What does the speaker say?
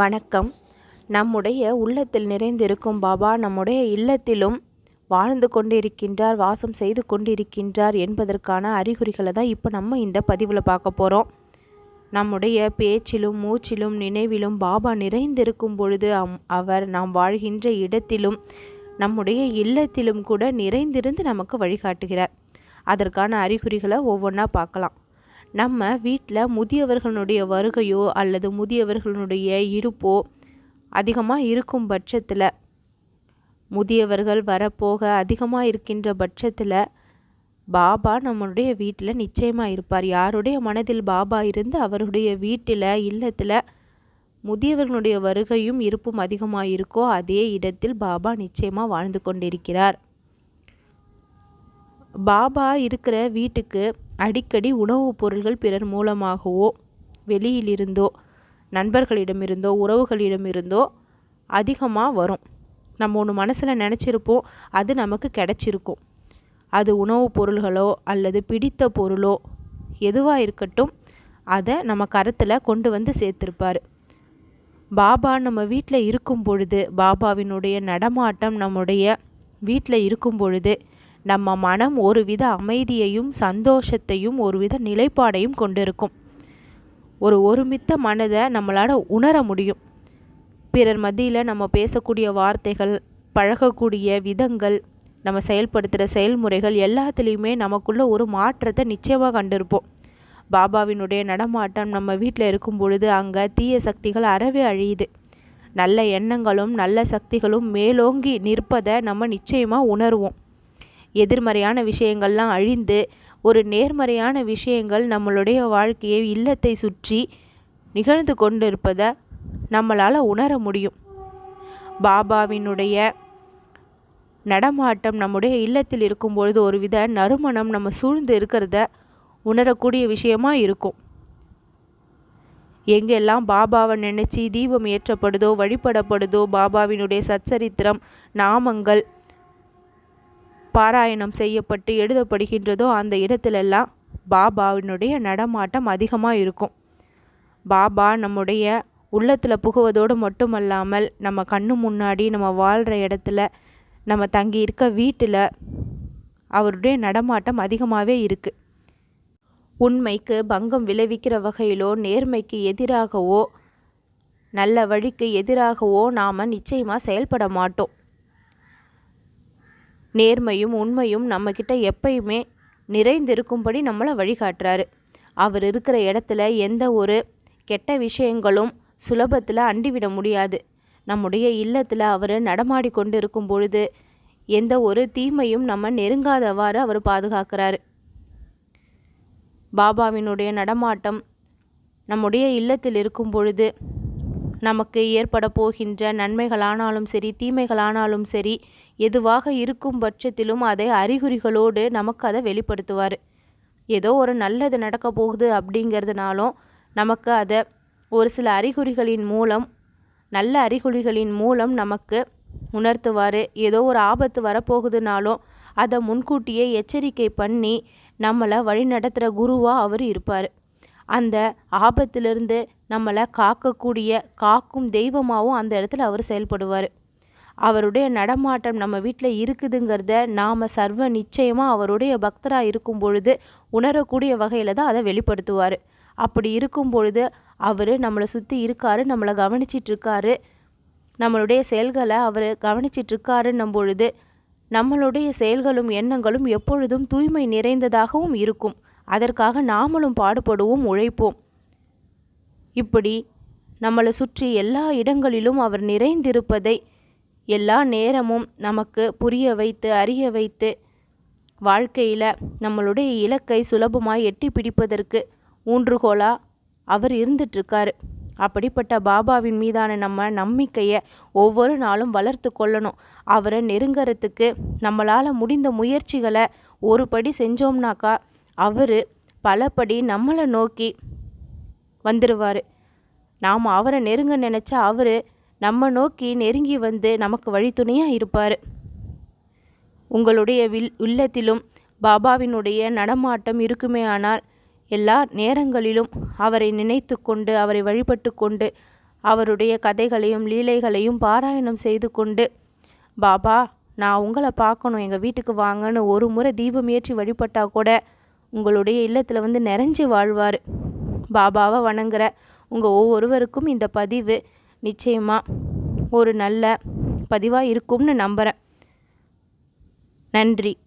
வணக்கம். நம்முடைய உள்ளத்தில் நிறைந்திருக்கும் பாபா நம்முடைய இல்லத்திலும் வாழ்ந்து கொண்டிருக்கின்றார் வாசம் செய்து கொண்டிருக்கின்றார் என்பதற்கான அறிகுறிகளை தான் இப்போ நம்ம இந்த பதிவில் பார்க்க போகிறோம் நம்முடைய பேச்சிலும் மூச்சிலும் நினைவிலும் பாபா நிறைந்திருக்கும் பொழுது அம் அவர் நாம் வாழ்கின்ற இடத்திலும் நம்முடைய இல்லத்திலும் கூட நிறைந்திருந்து நமக்கு வழிகாட்டுகிறார். அதற்கான அறிகுறிகளை ஒவ்வொன்றா பார்க்கலாம். நம்ம வீட்டில் முதியவர்களுடைய வருகையோ அல்லது முதியவர்களுடைய இருப்போ அதிகமாக இருக்கும் பட்சத்தில் முதியவர்கள் வரப்போக அதிகமாக இருக்கின்ற பட்சத்தில் பாபா நம்மளுடைய வீட்டில் நிச்சயமாக இருப்பார். யாருடைய மனதில் பாபா இருந்து அவருடைய வீட்டில் இல்லத்தில் முதியவர்களுடைய வருகையும் இருப்பும் அதிகமாக இருக்கோ அதே இடத்தில் பாபா நிச்சயமாக வாழ்ந்து கொண்டிருக்கிறார். பாபா இருக்கிற வீட்டுக்கு அடிக்கடி உணவுப் பொருள்கள் பிறர் மூலமாகவோ வெளியிலிருந்தோ நண்பர்களிடமிருந்தோ உறவுகளிடமிருந்தோ அதிகமாக வரும். நம்ம ஒன்று மனசில் நினச்சிருப்போம் அது நமக்கு கிடச்சிருக்கும். அது உணவுப் பொருள்களோ அல்லது பிடித்த பொருளோ எதுவாக இருக்கட்டும் அதை நம்ம கருத்தில் கொண்டு வந்து சேர்த்துருப்பார். பாபா நம்ம வீட்டில் இருக்கும் பொழுது பாபாவினுடைய நடமாட்டம் நம்முடைய வீட்டில் இருக்கும் பொழுது நம்ம மனம் ஒருவித அமைதியையும் சந்தோஷத்தையும் ஒருவித நிலைப்பாடையும் கொண்டிருக்கும். ஒரு ஒருமித்த மனதை நம்மளால் உணர முடியும். பிறர் மத்தியில் நம்ம பேசக்கூடிய வார்த்தைகள் பழகக்கூடிய விதங்கள் நம்ம செயல்படுத்துகிற செயல்முறைகள் எல்லாத்துலேயுமே நமக்குள்ள ஒரு மாற்றத்தை நிச்சயமாக கண்டிருப்போம். பாபாவினுடைய நடமாட்டம் நம்ம வீட்டில் இருக்கும் பொழுது அங்கே தீய சக்திகள் அறவே அழியுது. நல்ல எண்ணங்களும் நல்ல சக்திகளும் மேலோங்கி நிற்பதை நம்ம நிச்சயமாக உணர்வோம். எதிர்மறையான விஷயங்கள்லாம் அழிந்து ஒரு நேர்மறையான விஷயங்கள் நம்மளுடைய வாழ்க்கையை இல்லத்தை சுற்றி நிகழ்ந்து கொண்டிருப்பதை நம்மளால் உணர முடியும். பாபாவினுடைய நடமாட்டம் நம்முடைய இல்லத்தில் இருக்கும் பொழுது ஒரு வித நறுமணம் நம்ம சூழ்ந்து இருக்கிறத உணரக்கூடிய விஷயமா இருக்கும். எங்கெல்லாம் பாபாவை நினச்சி தீபம் ஏற்றப்படுதோ வழிபடப்படுதோ பாபாவினுடைய சச்சரித்திரம் நாமங்கள் பாராயணம் செய்யப்பட்டு எழுதப்படுகின்றதோ அந்த இடத்துலெல்லாம் பாபாவினுடைய நடமாட்டம் அதிகமாக இருக்கும். பாபா நம்முடைய உள்ளத்தில் புகுவதோடு மட்டுமல்லாமல் நம்ம கண்ணு முன்னாடி நம்ம வாழ்கிற இடத்துல நம்ம தங்கி இருக்க வீட்டில் அவருடைய நடமாட்டம் அதிகமாகவே இருக்குது உண்மைக்கு பங்கம் விளைவிக்கிற வகையிலோ நேர்மைக்கு எதிராகவோ நல்ல வழிக்கு எதிராகவோ நாம் நிச்சயமாக செயல்பட மாட்டோம். நேர்மையும் உண்மையும் நம்மக்கிட்ட எப்பயுமே நிறைந்திருக்கும்படி நம்மளை வழிகாட்டுறாரு. அவர் இருக்கிற இடத்துல எந்த ஒரு கெட்ட விஷயங்களும் சுலபத்தில் அண்டிவிட முடியாது. நம்முடைய இல்லத்தில் அவர் நடமாடி கொண்டு இருக்கும் பொழுது எந்த ஒரு தீமையும் நம்ம நெருங்காதவாறு அவர் பாதுகாக்கிறாரு. பாபாவினுடைய நடமாட்டம் நம்முடைய இல்லத்தில் இருக்கும் பொழுது நமக்கு ஏற்பட போகின்ற நன்மைகளானாலும் சரி தீமைகளானாலும் சரி எதுவாக இருக்கும் பட்சத்திலும் அதை அறிகுறிகளோடு நமக்கு அதை வெளிப்படுத்துவார். ஏதோ ஒரு நல்லது நடக்க போகுது அப்படிங்கிறதுனாலும் நமக்கு அதை ஒரு சில அறிகுறிகளின் மூலம் நல்ல அறிகுறிகளின் மூலம் நமக்கு உணர்த்துவார். ஏதோ ஒரு ஆபத்து வரப்போகுதுனாலும் அதை முன்கூட்டியே எச்சரிக்கை பண்ணி நம்மளை வழிநடத்துகிற குருவாக அவர் இருப்பார். அந்த ஆபத்திலிருந்து நம்மளை காக்கக்கூடிய காக்கும் தெய்வமாகவும் அந்த இடத்துல அவர் செயல்படுவார். அவருடைய நடமாட்டம் நம்ம வீட்டில் இருக்குதுங்கிறத நாம் சர்வ நிச்சயமாக அவருடைய பக்தராக இருக்கும் பொழுது உணரக்கூடிய வகையில் தான் அதை வெளிப்படுத்துவார். அப்படி இருக்கும் பொழுது அவர் நம்மளை சுற்றி இருக்காரு நம்மளை கவனிச்சிட்ருக்காரு நம்மளுடைய செயல்களை அவர் கவனிச்சிட்ருக்காருன்னும் பொழுது நம்மளுடைய செயல்களும் எண்ணங்களும் எப்பொழுதும் தூய்மை நிறைந்ததாகவும் இருக்கும். அதற்காக நாமளும் பாடுபடுவோம் உழைப்போம். இப்படி நம்மளை சுற்றி எல்லா இடங்களிலும் அவர் நிறைந்திருப்பதை எல்லா நேரமும் நமக்கு புரிய வைத்து அறிய வைத்து வாழ்க்கையில் நம்மளுடைய இலக்கை சுலபமாக எட்டி பிடிப்பதற்கு ஊன்றுகோலாக அவர் இருந்துட்டுருக்காரு. அப்படிப்பட்ட பாபாவின் மீதான நம்ம நம்பிக்கையை ஒவ்வொரு நாளும் வளர்த்து கொள்ளணும். அவரை நெருங்கிறதுக்கு நம்மளால் முடிந்த முயற்சிகளை ஒரு படி செஞ்சோம்னாக்கா அவர் பலபடி நம்மளை நோக்கி வந்துடுவார் நாம் அவரை நெருங்க நினச்சா அவர் நம்ம நோக்கி நெருங்கி வந்து நமக்கு வழித்துணையாக இருப்பார். உங்களுடைய வில் உள்ளத்திலும் பாபாவினுடைய நடமாட்டம் இருக்குமே ஆனால் எல்லா நேரங்களிலும் அவரை நினைத்து கொண்டு அவரை வழிபட்டு கொண்டு அவருடைய கதைகளையும் லீலைகளையும் பாராயணம் செய்து கொண்டு பாபா நான் உங்களை பார்க்கணும் எங்கள் வீட்டுக்கு வாங்கன்னு ஒரு முறை தீபம் ஏற்றி வழிபட்டால் கூட உங்களுடைய இல்லத்தில் வந்து நிறைஞ்சு வாழ்வார். பாபாவை வணங்குற உங்கள் ஒவ்வொருவருக்கும் இந்த பதிவு நிச்சயமாக ஒரு நல்ல பதிவாக இருக்கும்னு நம்புகிறேன் நன்றி.